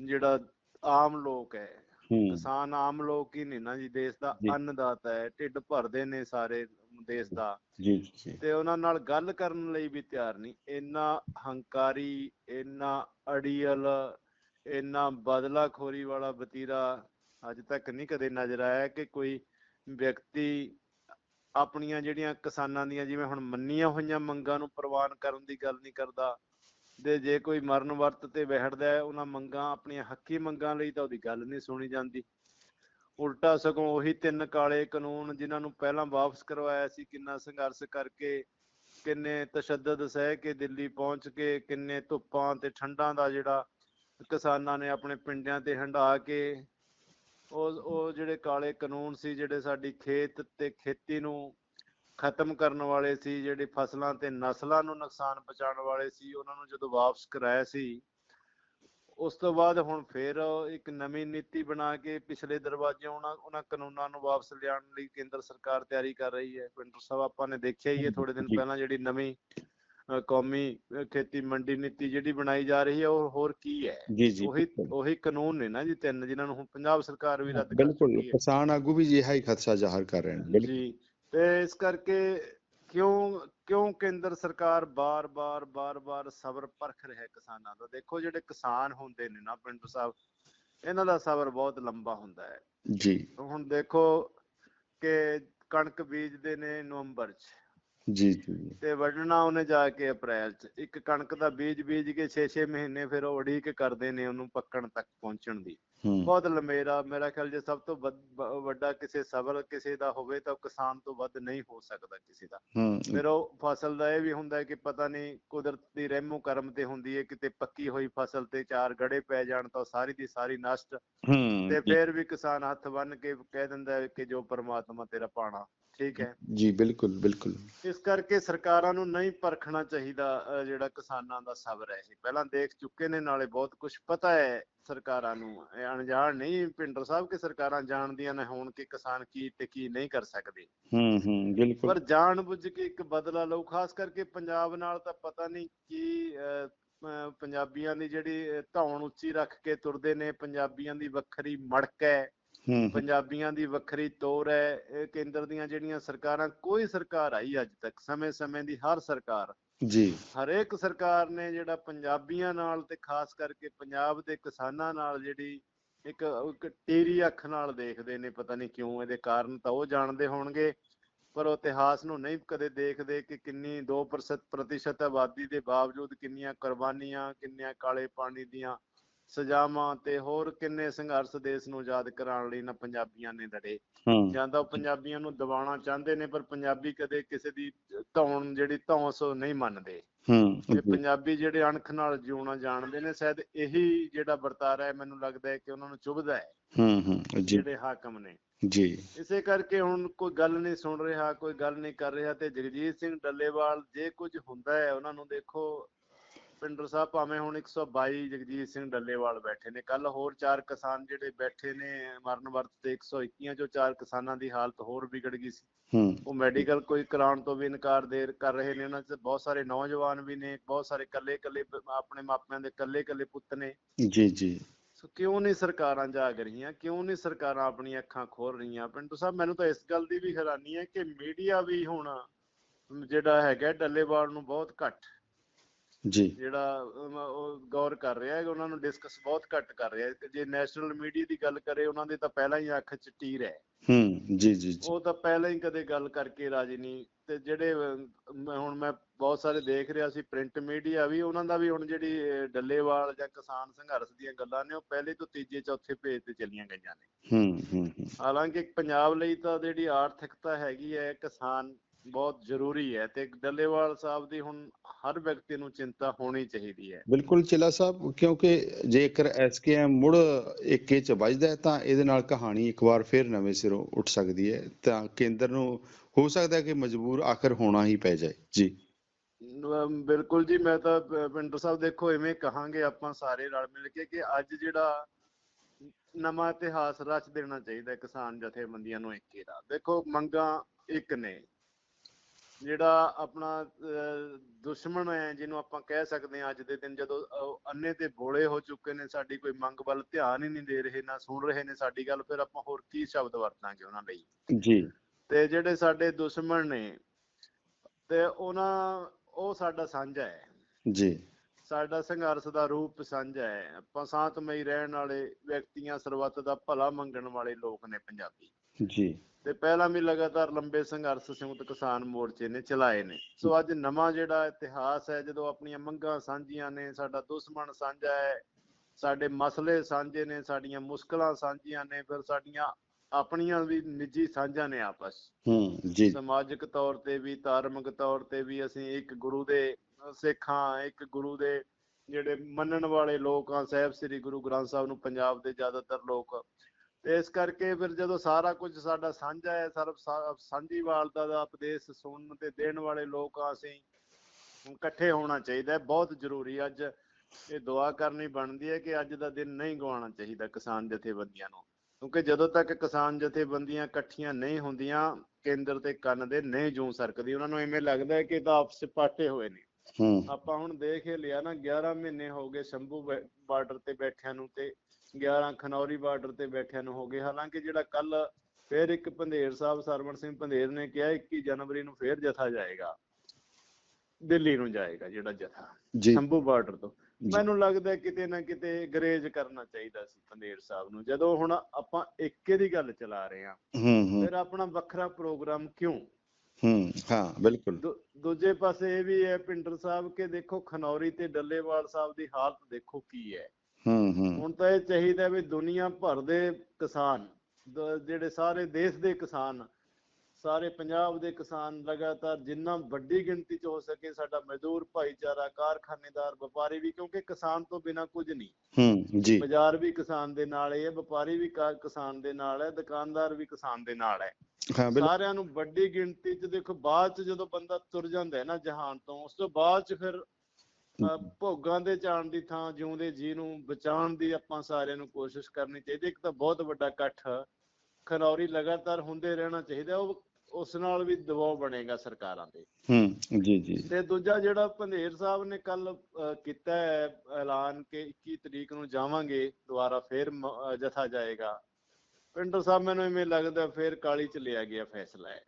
ਜਿਹੜਾ ਆਮ ਲੋਕ ਹੈ ਕਿਸਾਨ ਆਮ ਲੋਕ ਹੀ ਨਹੀਂ ਨਾ ਜੀ ਦੇਸ਼ ਦਾ। ਅੰਨਦਾਤਾ ਹੈ ਢਿੱਡ ਭਰਦੇ ਨੇ ਸਾਰੇ। ਦੇਸ਼ ਦਾ। ਜੀ ਜੀ ਤੇ ਉਹਨਾਂ ਨਾਲ ਗੱਲ ਕਰਨ ਲਈ ਵੀ ਤਿਆਰ ਨਹੀਂ। ਇੰਨਾ ਹੰਕਾਰੀ ਇੰਨਾ ਅੜੀਅਲ ਇੰਨਾ ਬਦਲਾਖੋਰੀ ਵਾਲਾ ਵਤੀਰਾ ਅੱਜ ਤੱਕ ਨਹੀਂ ਕਦੇ ਨਜ਼ਰ ਆਇਆ ਕਿ ਕੋਈ ਵਿਅਕਤੀ ਆਪਣੀਆਂ ਜਿਹੜੀਆਂ ਕਿਸਾਨਾਂ ਦੀਆਂ ਜਿਵੇਂ ਹੁਣ ਮੰਨੀਆਂ ਹੋਈਆਂ ਮੰਗਾਂ ਨੂੰ ਪ੍ਰਵਾਨ ਕਰਨ ਦੀ ਗੱਲ ਨਹੀਂ ਕਰਦਾ ਤੇ ਜੇ ਕੋਈ ਮਰਨ ਵਰਤ ਤੇ ਹੈ ਉਹਨਾਂ ਮੰਗਾਂ ਆਪਣੀਆਂ ਹੱਕੀ ਮੰਗਾਂ ਲਈ ਤਾਂ ਉਹਦੀ ਗੱਲ ਨਹੀਂ ਸੁਣੀ ਜਾਂਦੀ। ਉਲਟਾ ਸਗੋਂ ਉਹੀ ਤਿੰਨ ਕਾਲੇ ਕਾਨੂੰਨ ਜਿਨ੍ਹਾਂ ਨੂੰ ਪਹਿਲਾਂ ਵਾਪਸ ਕਰਵਾਇਆ ਸੀ, ਕਿੰਨਾ ਸੰਘਰਸ਼ ਕਰਕੇ, ਕਿੰਨੇ ਤਸ਼ੱਦਦ ਸਹਿ ਕੇ ਦਿੱਲੀ ਪਹੁੰਚ ਕੇ, ਕਿੰਨੇ ਧੁੱਪਾਂ ਤੇ ਠੰਡਾਂ ਦਾ ਜਿਹੜਾ ਕਿਸਾਨਾਂ ਨੇ ਆਪਣੇ ਪਿੰਡਾਂ ਤੇ ਹੰਢਾ ਕੇ, ਉਹ ਉਹ ਜਿਹੜੇ ਕਾਲੇ ਕਾਨੂੰਨ ਸੀ, ਜਿਹੜੇ ਸਾਡੀ ਖੇਤ ਤੇ ਖੇਤੀ ਨੂੰ ਖਤਮ ਕਰਨ ਵਾਲੇ ਸੀ, ਜਿਹੜੇ ਫਸਲਾਂ ਤੇ ਨਸਲਾਂ ਨੂੰ ਨੁਕਸਾਨ ਪਹੁੰਚਾਉਣ ਵਾਲੇ ਸੀ, ਉਹਨਾਂ ਨੂੰ ਜਦੋਂ ਵਾਪਸ ਕਰਾਇਆ ਸੀ ਉਸ ਤੋਂ ਬਾਅਦ ਹੁਣ ਫਿਰ ਇੱਕ ਨਵੀਂ ਨੀਤੀ ਬਣਾ ਕੇ ਪਿਛਲੇ ਦਰਵਾਜ਼ੇ ਉਹਨਾਂ ਉਹਨਾਂ ਕਾਨੂੰਨਾਂ ਨੂੰ ਵਾਪਸ ਲਿਆਉਣ ਲਈ ਕੇਂਦਰ ਸਰਕਾਰ ਤਿਆਰੀ ਕਰ ਰਹੀ ਹੈ। ਪਿੰਡਰ ਸਾਹਿਬ ਆਪਾਂ ਨੇ ਦੇਖਿਆ ਹੀ ਹੈ ਥੋੜੇ ਦਿਨ। ਪਹਿਲਾਂ ਜਿਹੜੀ ਨਵੀਂ ਕੌਮੀ ਖੇਤੀ ਮੰਡੀ ਨੀਤੀ ਜਿਹੜੀ ਬਣਾਈ ਜਾ ਰਹੀ ਹੈ ਉਹ ਹੋਰ ਕੀ ਹੈ? ਉਹੀ ਬਿਲਕੁਲ। ਉਹੀ ਕਾਨੂੰਨ ਨੇ ਨਾ ਜੀ ਤਿੰਨ ਜਿਨ੍ਹਾਂ ਨੂੰ ਹੁਣ ਪੰਜਾਬ ਸਰਕਾਰ ਵੀ ਰੱਦ ਕਰ ਬਿਲਕੁਲ ਚੁੱਕੀ ਹੈ। ਕਿਸਾਨ ਆਗੂ ਵੀ ਜਿਹਾ ਹੀ ਖਦਸ਼ਾ ਜ਼ਾਹਰ ਕਰ ਰਹੇ ਨੇ। ਬਿਲਕੁਲ ਜੀ ਤੇ ਇਸ ਕਰਕੇ ਕਿਉਂ ਕਿਉਂ ਕੇਂਦਰ ਸਰਕਾਰ ਬਾਰ-ਬਾਰ ਬਾਰ-ਬਾਰ ਸਬਰ ਪਰਖ ਰਿਹਾ ਹੈ ਕਿਸਾਨਾਂ ਦਾ? ਦੇਖੋ ਜਿਹੜੇ ਕਿਸਾਨ ਹੁੰਦੇ ਨੇ ਨਾ ਪਿੰਡੂ ਸਾਹਿਬ ਇਹਨਾਂ ਦਾ ਸਬਰ ਬਹੁਤ ਲੰਬਾ ਹੁੰਦਾ ਹੈ। ਜੀ। ਹੁਣ ਦੇਖੋ ਕਿ ਕਣਕ ਬੀਜਦੇ ਨੇ ਨਵੰਬਰ 'ਚ। ਜੀ ਜੀ ਤੇ ਵੱਢਣਾ ਉਹਨੇ ਜਾ ਕੇ ਅਪ੍ਰੈਲ 'ਚ। ਇੱਕ ਕਣਕ ਦਾ ਬੀਜ ਬੀਜ ਕੇ 6-6 ਮਹੀਨੇ ਫਿਰ ਉਹ ਉਡੀਕ ਕਰਦੇ ਨੇ ਉਹਨੂੰ ਪੱਕਣ ਤੱਕ ਪਹੁੰਚਣ ਦੀ। ਬਹੁਤ ਲੰਮੇਰਾ ਮੇਰਾ ਖਿਆਲ ਜੇ ਸਭ ਤੋਂ ਵੱਡਾ ਕਿਸੇ ਸਬਰ ਕਿਸੇ ਦਾ ਹੋਵੇ ਤਾਂ ਕਿਸਾਨ ਤੋਂ ਵੱਧ ਨਹੀਂ ਹੋ ਸਕਦਾ ਕਿਸੇ ਦਾ। ਫਿਰ ਉਹ ਫਸਲ ਦਾ ਇਹ ਵੀ ਹੁੰਦਾ ਕਿ ਪਤਾ ਨਹੀਂ ਕੁਦਰਤ ਦੀ ਰਹਿਮੋ ਕਰਮ ਤੇ ਹੁੰਦੀ ਹੈ ਕਿਤੇ ਪੱਕੀ ਹੋਈ ਫਸਲ ਤੇ ਚਾਰ ਗੜੇ ਪੈ ਜਾਣ ਤਾਂ ਸਾਰੀ ਦੀ ਸਾਰੀ ਨਸ਼ਟ। ਤੇ ਫਿਰ ਵੀ ਕਿਸਾਨ ਹੱਥ ਬੰਨ ਕੇ ਕਹਿ ਦਿੰਦਾ ਕਿ ਜੋ ਪਰਮਾਤਮਾ ਤੇਰਾ ਪਾਣਾ ਠੀਕ ਹੈ। ਜੀ ਬਿਲਕੁਲ ਬਿਲਕੁਲ। ਇਸ ਕਰਕੇ ਸਰਕਾਰਾਂ ਨੂੰ ਨਹੀਂ ਪਰਖਣਾ ਚਾਹੀਦਾ ਜਿਹੜਾ ਕਿਸਾਨਾਂ ਦਾ ਸਬਰ ਹੈ ਇਹ। ਪਹਿਲਾਂ ਦੇਖ ਚੁੱਕੇ ਨੇ ਨਾਲੇ ਬਹੁਤ ਕੁਝ ਪਤਾ ਹੈ ਸਰਕਾਰਾਂ ਨੂੰ। ਇਹ ਅਣਜਾਣ ਨਹੀਂ ਪਿੰਡਰ ਸਾਹਿਬ ਕਿ ਸਰਕਾਰਾਂ ਜਾਣਦੀਆਂ ਨੇ ਹੁਣ ਕਿ ਕਿਸਾਨ ਕੀ ਤੇ ਕੀ ਨਹੀਂ ਕਰ ਸਕਦੇ। ਹੂੰ ਹੂੰ ਬਿਲਕੁਲ। ਪਰ ਜਾਣ ਬੁੱਝ ਕੇ ਇੱਕ ਬਦਲਾ ਲਓ ਖਾਸ ਕਰਕੇ ਪੰਜਾਬ ਨਾਲ ਤਾਂ ਪਤਾ ਨਹੀਂ ਕੀ ਪੰਜਾਬੀਆਂ ਦੀ ਜਿਹੜੀ ਧੌਣ ਉੱਚੀ ਰੱਖ ਕੇ ਤੁਰਦੇ ਨੇ ਪੰਜਾਬੀਆਂ ਦੀ ਵੱਖਰੀ ਮੜਕ ਹੂੰ, ਪੰਜਾਬੀਆਂ ਦੀ ਵੱਖਰੀ ਤੋਰ ਹੈ ਇਹ ਕੇਂਦਰ ਦੀਆਂ ਜਿਹੜੀਆਂ ਸਰਕਾਰਾਂ ਕੋਈ ਸਰਕਾਰ ਆਈ ਅੱਜ ਤੱਕ ਸਮੇਂ-ਸਮੇਂ ਦੀ ਹਰ ਸਰਕਾਰ। ਜੀ। ਹਰੇਕ ਸਰਕਾਰ ਨੇ ਜਿਹੜਾ ਪੰਜਾਬੀਆਂ ਨਾਲ ਤੇ ਖਾਸ ਕਰਕੇ ਪੰਜਾਬ ਦੇ ਕਿਸਾਨਾਂ ਨਾਲ ਜਿਹੜੀ ਇੱਕ ਇੱਕ ਟੇਰੀ ਅੱਖ ਨਾਲ ਦੇਖਦੇ ਨੇ ਪਤਾ ਨਹੀਂ ਕਿਉਂ ਇਹਦੇ ਕਾਰਨ ਤਾਂ ਉਹ ਜਾਣਦੇ ਹੋਣਗੇ ਪਰ ਉਹ ਇਤਿਹਾਸ ਨੂੰ ਨਹੀਂ ਕਦੇ ਦੇਖਦੇ ਕਿ ਕਿੰਨੀ 2% ਪ੍ਰਤੀਸ਼ਤ ਆਬਾਦੀ ਦੇ ਬਾਵਜੂਦ ਕਿੰਨੀਆਂ ਕੁਰਬਾਨੀਆਂ ਕਿੰਨੀਆਂ ਕਾਲੇ ਪਾਣੀ ਦੀਆਂ ਸਜ਼ਾਵਾਂ ਤੇ ਹੋਰ ਕਿੰਨੇ ਸੰਘਰਸ਼ ਦੇਸ਼ ਨੂੰ ਆਜ਼ਾਦ ਕਰਾਉਣ ਲਈ ਨਾ ਪੰਜਾਬੀਆਂ ਨੇ ਲੜੇ। ਜਾਂ ਤਾਂ ਪੰਜਾਬੀਆਂ ਨੂੰ ਦਬਾਉਣਾ ਚਾਹੁੰਦੇ ਨੇ ਪਰ ਪੰਜਾਬੀ ਕਦੇ ਕਿਸੇ ਦੀ ਧੌਣ ਜਿਹੜੀ ਧੌਂਸ ਨਹੀਂ ਮੰਨਦੇ। ਹੂੰ ਤੇ ਪੰਜਾਬੀ ਜਿਹੜੇ ਅਣਖ ਨਾਲ ਜਿਉਣਾ ਜਾਣਦੇ ਨੇ ਸ਼ਾਇਦ ਇਹੀ ਜਿਹੜਾ ਵਰਤਾਰਾ ਹੈ ਮੈਨੂੰ ਲੱਗਦਾ ਹੈ ਕਿ ਉਹਨਾਂ ਨੂੰ ਚੁਭਦਾ ਹੈ। ਹੂੰ ਹੂੰ ਜੀ। ਜਿਹੜੇ ਹਾਕਮ ਨੇ। ਜੀ। ਇਸੇ ਕਰਕੇ ਹੁਣ ਕੋਈ ਗੱਲ ਨਹੀਂ ਸੁਣ ਰਿਹਾ ਕੋਈ ਗੱਲ ਨਹੀਂ ਕਰ ਰਿਹਾ ਤੇ ਜਗਜੀਤ ਸਿੰਘ ਡੱਲੇਵਾਲ ਜੇ ਕੁਝ ਹੁੰਦਾ ਹੈ ਉਹਨਾਂ ਨੂੰ ਦੇਖੋ ਪਿੰਡਰ ਸਾਹਿਬ ਭਾਵੇਂ ਹੁਣ 122 ਜਗਜੀਤ ਸਿੰਘ ਡੱਲੇਵਾਲ ਬੈਠੇ ਨੇ ਕੱਲ ਹੋਰ ਚਾਰ ਕਿਸਾਨ ਜਿਹੜੇ ਬੈਠੇ ਨੇ ਮਰਨ ਵਰਤ ਤੇ 121 ਚੋਂ ਚਾਰ ਕਿਸਾਨਾਂ ਦੀ ਹਾਲਤ ਹੋਰ ਵਿਗੜ ਗਈ ਸੀ। ਉਹ ਮੈਡੀਕਲ ਕੋਈ ਕਰਾਉਣ ਤੋਂ ਵੀ ਇਨਕਾਰ ਦੇ ਕਰ ਰਹੇ ਨੇ ਉਹਨਾਂ 'ਚ ਬਹੁਤ ਸਾਰੇ ਨੌਜਵਾਨ ਵੀ ਨੇ ਬਹੁਤ ਸਾਰੇ ਕੱਲੇ ਕੱਲੇ ਆਪਣੇ ਮਾਪਿਆਂ ਦੇ ਕੱਲੇ ਕੱਲੇ ਪੁੱਤ ਨੇ। ਜੀ ਜੀ। ਸੋ ਕਿਉਂ ਨਹੀਂ ਸਰਕਾਰਾਂ ਜਾਗ ਰਹੀਆਂ ਕਿਉਂ ਨਹੀਂ ਸਰਕਾਰਾਂ ਆਪਣੀਆਂ ਅੱਖਾਂ ਖੋਲ ਰਹੀਆਂ? ਪਿੰਟੂ ਸਾਹਿਬ ਮੈਨੂੰ ਤਾਂ ਇਸ ਗੱਲ ਦੀ ਵੀ ਹੈਰਾਨੀ ਹੈ ਕਿ ਮੀਡੀਆ ਵੀ ਹੁਣ ਜਿਹੜਾ ਹੈਗਾ ਡੱਲੇਵਾਲ ਨੂੰ ਬਹੁਤ ਘੱਟ ਜੀ। ਜਿਹੜਾ ਉਹ ਗੌਰ ਕਰ ਰਿਹਾ ਹੈ ਉਹਨਾਂ ਨੂੰ ਡਿਸਕਸ ਬਹੁਤ ਘੱਟ ਕਰ ਰਿਹਾ ਹੈ। ਜੇ ਨੈਸ਼ਨਲ ਮੀਡੀਆ ਦੀ ਗੱਲ ਕਰੇ ਉਹਨਾਂ ਦੇ ਤਾਂ ਪਹਿਲਾਂ ਹੀ ਅੱਖ 'ਚ ਟੀਰ ਹੈ। ਹੂੰ ਜੀ ਜੀ ਉਹ ਤਾਂ ਪਹਿਲਾਂ ਹੀ ਕਦੇ ਗੱਲ ਕਰਕੇ ਰਾਜੀ ਨਹੀਂ। ਤੇ ਜਿਹੜੇ ਹੁਣ ਮੈਂ ਬਹੁਤ ਸਾਰੇ ਦੇਖ ਰਿਹਾ ਸੀ ਪ੍ਰਿੰਟ ਮੀਡੀਆ ਵੀ ਉਹਨਾਂ ਦਾ ਵੀ ਹੁਣ ਜਿਹੜੀ ਡੱਲੇਵਾਲ ਜਾਂ ਕਿਸਾਨ ਸੰਘਰਸ਼ ਦੀਆਂ ਗੱਲਾਂ ਨੇ ਉਹ ਪਹਿਲੇ ਤੋਂ ਤੀਜੇ ਚੌਥੇ ਪੇਜ ਤੇ ਚੱਲੀਆਂ ਗਈਆਂ ਨੇ। ਹੂੰ ਹੂੰ, ਹਾਲਾਂਕਿ ਪੰਜਾਬ ਲਈ ਤਾਂ ਜਿਹੜੀ ਆਰਥਿਕਤਾ ਹੈਗੀ ਹੈ ਕਿਸਾਨ ਬਹੁਤ ਜ਼ਰੂਰੀ ਹੈ ਤੇ ਡੱਲੇਵਾਲ ਸਾਹਿਬ ਦੀ ਹੁਣ ਹਰ ਵਿਅਕਤੀ ਨੂੰ ਚਿੰਤਾ ਹੋਣੀ ਚਾਹੀਦੀ ਹੈ। ਬਿਲਕੁਲ ਚਿਲਾ ਸਾਹਿਬ ਕਿਉਂਕਿ ਜੇਕਰ ਐਸਕੇਐਮ ਮੁੜ ਏਕੇ ਚ ਵੱਜਦਾ ਤਾਂ ਇਹਦੇ ਨਾਲ ਕਹਾਣੀ ਇੱਕ ਵਾਰ ਫਿਰ ਨਵੇਂ ਸਿਰੋਂ ਉੱਠ ਸਕਦੀ ਹੈ। ਤਾਂ ਕੇਂਦਰ ਨੂੰ ਹੋ ਸਕਦਾ ਹੈ ਕਿ ਮਜਬੂਰ ਆਖਰ ਹੋਣਾ ਹੀ ਪੈ ਜਾਏ। ਜੀ। ਬਿਲਕੁਲ ਜੀ ਮੈਂ ਤਾਂ ਪਿੰਡਰ ਸਾਹਿਬ ਦੇਖੋ ਐਵੇਂ ਕਹਾਂਗੇ ਆਪਾਂ ਸਾਰੇ ਰਲ ਮਿਲ ਕੇ ਕਿ ਅੱਜ ਜਿਹੜਾ ਨਵਾਂ ਇਤਿਹਾਸ ਰਚ ਦੇਣਾ ਚਾਹੀਦਾ ਕਿਸਾਨ ਜਥੇਬੰਦੀਆਂ ਨੂੰ ਏਕੇ ਦਾ। ਦੇਖੋ ਮੰਗਾਂ ਇੱਕ ਨੇ। ਜਿਹੜਾ ਆਪਣਾ ਦੁਸ਼ਮਣ ਹੈ ਜਿਹਨੂੰ ਆਪਾਂ ਕਹਿ ਸਕਦੇ ਹਾਂ ਅੱਜ ਦੇ ਦਿਨ ਜਦੋਂ ਅੰਨੇ ਤੇ ਬੋਲੇ ਹੋ ਚੁੱਕੇ ਨੇ ਸਾਡੀ ਕੋਈ ਮੰਗ ਵੱਲ ਧਿਆਨ ਹੀ ਨਹੀਂ ਦੇ ਰਹੇ ਨਾ ਸੁਣ ਰਹੇ ਨੇ ਸਾਡੀ ਗੱਲ ਫਿਰ ਆਪਾਂ ਹੋਰ ਕੀ ਸ਼ਬਦ ਵਰਤਾਂਗੇ ਉਹਨਾਂ ਲਈ? ਜੀ। ਤੇ ਜਿਹੜੇ ਸਾਡੇ ਦੁਸ਼ਮਣ ਨੇ ਤੇ ਉਹਨਾਂ ਉਹ ਸਾਡਾ ਸਾਂਝਾ ਹੈ। ਜੀ। ਸਾਡਾ ਸੰਘਰਸ਼ ਦਾ ਰੂਪ ਸਾਂਝਾ ਹੈ। ਆਪਾਂ ਸ਼ਾਂਤਮਈ ਰਹਿਣ ਵਾਲੇ ਵਿਅਕਤੀਆਂ ਸਰਬੱਤ ਦਾ ਭਲਾ ਮੰਗਣ ਵਾਲੇ ਲੋਕ ਨੇ ਪੰਜਾਬੀ। ਜੀ। ਤੇ ਪਹਿਲਾਂ ਵੀ ਲਗਾਤਾਰ ਲੰਬੇ ਸੰਘਰਸ਼ ਸੰਯੁਕਤ ਕਿਸਾਨ ਮੋਰਚੇ ਨੇ ਚਲਾਏ ਨੇ ਸੋ ਅੱਜ ਨਵਾਂ ਜਿਹੜਾ ਇਤਿਹਾਸ ਹੈ ਜਦੋਂ ਆਪਣੀਆਂ ਮੰਗਾਂ ਸਾਂਝੀਆਂ ਨੇ ਸਾਡਾ ਦੁਸ਼ਮਣ ਸਾਂਝਾ ਹੈ ਸਾਡੇ ਮਸਲੇ ਸਾਂਝੇ ਨੇ ਸਾਡੀਆਂ ਮੁਸ਼ਕਲਾਂ ਸਾਂਝੀਆਂ ਨੇ ਫਿਰ ਸਾਡੀਆਂ ਆਪਣੀਆਂ ਵੀ ਨਿੱਜੀ ਸਾਂਝਾਂ ਨੇ ਆਪਸ 'ਚ। ਹੂੰ ਜੀ ਸਮਾਜਿਕ ਤੌਰ ਤੇ ਵੀ ਧਾਰਮਿਕ ਤੌਰ ਤੇ ਵੀ ਅਸੀਂ ਇੱਕ ਗੁਰੂ ਦੇ ਸਿੱਖ ਇੱਕ ਗੁਰੂ ਦੇ ਜਿਹੜੇ ਮੰਨਣ ਵਾਲੇ ਲੋਕ ਆ ਸਾਹਿਬ ਸ੍ਰੀ ਗੁਰੂ ਗ੍ਰੰਥ ਸਾਹਿਬ ਨੂੰ ਪੰਜਾਬ ਦੇ ਜ਼ਿਆਦਾਤਰ ਲੋਕ ਤੇ ਇਸ ਕਰਕੇ ਫਿਰ ਜਦੋਂ ਸਾਰਾ ਕੁਝ ਸਾਡਾ ਸਾਂਝਾ ਹੈ ਸਰਬ ਸਾ- ਸਾਂਝੀਵਾਲਤਾ ਦਾ ਉਪਦੇਸ਼ ਸੁਣਨ ਤੇ ਦੇਣ ਵਾਲੇ ਲੋਕ ਆ ਅਸੀਂ ਇਕੱਠੇ ਹੋਣਾ ਚਾਹੀਦਾ ਹੈ ਬਹੁਤ ਜ਼ਰੂਰੀ ਅੱਜ ਇਹ ਦੁਆ ਕਰਨੀ ਬਣਦੀ ਹੈ ਕਿ ਅੱਜ ਦਾ ਦਿਨ ਨਹੀਂ ਗਵਾਉਣਾ ਚਾਹੀਦਾ ਕਿਸਾਨ ਜਥੇਬੰਦੀਆਂ ਨੂੰ ਕਿਉਂਕਿ ਜਦੋਂ ਤੱਕ ਕਿਸਾਨ ਜਥੇਬੰਦੀਆਂ ਇਕੱਠੀਆਂ ਨਹੀਂ ਹੁੰਦੀਆਂ ਕੇਂਦਰ ਤੇ ਕੰਨ ਦੇ ਨਹੀਂ ਜੂ ਸਕਦੀ ਉਹਨਾਂ ਨੂੰ ਐਵੇਂ ਲੱਗਦਾ ਹੈ ਕਿ ਇਹ ਤਾਂ ਆਪਸ ਪਾਟੇ ਹੋਏ ਨੇ। ਹੂੰ। ਆਪਾਂ ਹੁਣ ਦੇਖ ਹੀ ਲਿਆ ਨਾ 11 ਮਹੀਨੇ ਹੋ ਗਏ ਸ਼ੰਭੂ ਬਾਰਡਰ ਤੇ ਬੈਠਿਆਂ ਨੂੰ ਤੇ 11 ਖਨੌਰੀ ਬਾਰਡਰ ਤੇ ਬੈਠਿਆਂ ਨੂੰ ਹੋ ਗਏ। ਹਾਲਾਂਕਿ ਜਿਹੜਾ ਕੱਲ ਫੇਰ ਇੱਕ ਪੰਧੇਰ ਸਾਹਿਬ ਸਰਵਣ ਸਿੰਘ ਪੰਧੇਰ ਨੇ ਕਿਹਾ 21 ਜਨਵਰੀ ਨੂੰ ਫੇਰ ਜਥਾ ਜਾਏਗਾ। ਦਿੱਲੀ ਨੂੰ ਜਾਏਗਾ ਜਿਹੜਾ ਜਥਾ ਸ਼ੰਭੂ ਬਾਰਡਰ ਤੋਂ। ਮੈਨੂੰ ਲੱਗਦਾ ਕਿਤੇ ਨਾ ਕਿਤੇ ਗਰੇਜ ਕਰਨਾ ਚਾਹੀਦਾ ਸੀ ਪੰਧੇਰ ਸਾਹਿਬ ਨੂੰ। ਜਦੋਂ ਹੁਣ ਆਪਾਂ ਏਕੇ ਦੀ ਗੱਲ ਚਲਾ ਰਹੇ ਹਾਂ ਫਿਰ ਆਪਣਾ ਵੱਖਰਾ ਪ੍ਰੋਗਰਾਮ ਕਿਉਂ? ਹੂੰ ਹਾਂ ਬਿਲਕੁਲ। ਦੂਜੇ ਪਾਸੇ ਇਹ ਵੀ ਹੈ ਪਿੰਡਰ ਸਾਹਿਬ ਕਿ ਦੇਖੋ ਖਨੌਰੀ ਤੇ ਡੱਲੇਵਾਲ ਸਾਹਿਬ ਦੀ ਹਾਲਤ ਦੇਖੋ ਕੀ ਹੈ। ਹੂੰ ਹੂੰ। ਹੁਣ ਤਾਂ ਇਹ ਚਾਹੀਦਾ ਵੀ ਦੁਨੀਆ ਭਰ ਦੇ ਕਿਸਾਨ ਜਿਹੜੇ ਸਾਰੇ ਦੇਸ਼ ਦੇ ਕਿਸਾਨ ਸਾਰੇ ਪੰਜਾਬ ਦੇ ਕਿਸਾਨ ਲਗਾਤਾਰ ਜਿੰਨਾ ਵੱਡੀ ਗਿਣਤੀ ਚ ਹੋ ਸਕੇ ਸਾਡਾ ਮਜ਼ਦੂਰ ਭਾਈਚਾਰਾ ਕਾਰਖਾਨੇਦਾਰ ਵਪਾਰੀ ਵੀ ਕਿਉਂਕਿ ਕਿਸਾਨ ਤੋਂ ਬਿਨਾ ਕੁਝ ਨਹੀਂ। ਹੂੰ ਜੀ। ਬਾਜ਼ਾਰ ਵੀ ਕਿਸਾਨ ਦੇ ਨਾਲ ਹੀ ਵਪਾਰੀ ਵੀ ਕਿਸਾਨ ਦੇ ਨਾਲ ਹੈ ਦੁਕਾਨਦਾਰ ਵੀ ਕਿਸਾਨ ਦੇ ਨਾਲ ਹੈ। ਸਾਰਿਆਂ ਨੂੰ ਵੱਡੀ ਗਿਣਤੀ ਚ ਦੇਖੋ ਬਾਅਦ ਚ ਜਦੋਂ ਬੰਦਾ ਤੁਰ ਜਾਂਦਾ ਹੈ ਨਾ ਜਹਾਨ ਤੋਂ ਉਸ ਤੋਂ ਬਾਅਦ ਚ ਫਿਰ ਭੋਗਾਂ ਦੇ ਜਾਣ ਦੀ ਥਾਂ ਜਿਉਂਦੇ ਜੀ ਨੂੰ ਬਚਾਉਣ ਦੀ ਆਪਾਂ ਸਾਰਿਆਂ ਨੂੰ ਕੋਸ਼ਿਸ਼ ਕਰਨੀ ਚਾਹੀਦੀ ਇੱਕ ਤਾਂ ਬਹੁਤ ਵੱਡਾ ਇਕੱਠ ਖਨੌਰੀ ਲਗਾਤਾਰ ਹੁੰਦੇ ਰਹਿਣਾ ਚਾਹੀਦਾ ਉਹ ਉਸ ਨਾਲ ਵੀ ਦਬਾਅ ਬਣੇਗਾ ਸਰਕਾਰਾਂ ਤੇ। ਹੂੰ ਜੀ ਜੀ। ਤੇ ਦੂਜਾ ਜਿਹੜਾ ਪੰਧੇਰ ਸਾਹਿਬ ਨੇ ਕੱਲ ਕੀਤਾ ਹੈ ਐਲਾਨ ਕਿ 21 ਤਰੀਕ ਨੂੰ ਜਾਵਾਂਗੇ ਦੁਬਾਰਾ ਫੇਰ ਜਥਾ ਜਾਏਗਾ। ਪਿੰਡਰ ਸਾਹਿਬ ਮੈਨੂੰ ਇਵੇਂ ਲੱਗਦਾ ਫੇਰ ਕਾਲੀ ਚ ਲਿਆ ਗਿਆ ਫੈਸਲਾ ਹੈ।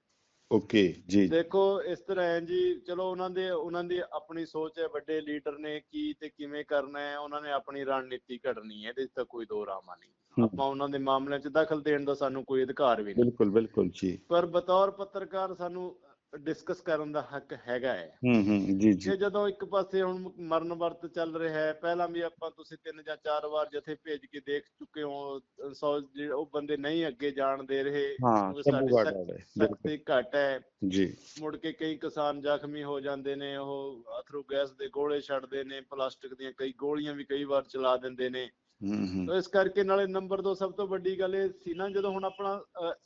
ਓਕੇ ਜੀ। ਦੇਖੋ ਇਸ ਤਰ੍ਹਾਂ ਹੈ ਜੀ ਚਲੋ ਉਹਨਾਂ ਦੇ ਉਹਨਾਂ ਦੀ ਆਪਣੀ ਸੋਚ ਹੈ ਵੱਡੇ ਲੀਡਰ ਨੇ ਕੀ ਤੇ ਕਿਵੇਂ ਕਰਨਾ ਹੈ ਉਹਨਾਂ ਨੇ ਆਪਣੀ ਰਣਨੀਤੀ ਘੜਨੀ ਹੈ ਇਹਦੇ 'ਚ ਤਾਂ ਕੋਈ ਦੋ ਰਾਮਾ ਨਹੀਂ। ਆਪਾਂ ਉਹਨਾਂ ਦੇ ਮਾਮਲਿਆਂ 'ਚ ਦਖਲ ਦੇਣ ਦਾ ਸਾਨੂੰ ਕੋਈ ਅਧਿਕਾਰ ਵੀ ਨਹੀਂ। ਬਿਲਕੁਲ ਬਿਲਕੁਲ ਜੀ। ਪਰ ਬਤੌਰ ਪੱਤਰਕਾਰ ਸਾਨੂੰ ਡਿਸਕਸ ਕਰਨ ਦਾ ਹੱਕ ਹੈਗਾ ਹੈ। ਹੂੰ ਹੂੰ ਜੀ ਜੀ। ਜਦੋਂ ਇੱਕ ਪਾਸੇ ਹੁਣ ਮਰਨ ਵਰਤ ਚੱਲ ਰਿਹਾ ਹੈ ਪਹਿਲਾਂ ਵੀ ਆਪਾਂ ਤੁਸੀਂ ਤਿੰਨ ਜਾਂ ਚਾਰ ਵਾਰ ਜਥੇ ਭੇਜ ਕੇ ਦੇਖ ਚੁੱਕੇ ਹੋ ਸੌ ਉਹ ਬੰਦੇ ਨਹੀਂ ਅੱਗੇ ਜਾਣ ਦੇ ਰਹੇ ਹਾਂ ਸਖ਼ਤ- ਘੱਟ ਹੈ। ਜੀ। ਮੁੜ ਕੇ ਕਈ ਕਿਸਾਨ ਜ਼ਖਮੀ ਹੋ ਜਾਂਦੇ ਨੇ ਉਹ ਅਥਰੂ ਗੈਸ ਦੇ ਗੋਲੇ ਛੱਡਦੇ ਨੇ ਪਲਾਸਟਿਕ ਦੀਆਂ ਕਈ ਗੋਲੀਆਂ ਵੀ ਕਈ ਵਾਰ ਚਲਾ ਦਿੰਦੇ ਨੇ। ਹੂੰ ਹੂੰ। ਤਾਂ ਇਸ ਕਰਕੇ ਨਾਲੇ ਨੰਬਰ 2 ਸਭ ਤੋਂ ਵੱਡੀ ਗੱਲ ਇਹ ਸੀ ਨਾ ਜਦੋਂ ਹੁਣ ਆਪਣਾ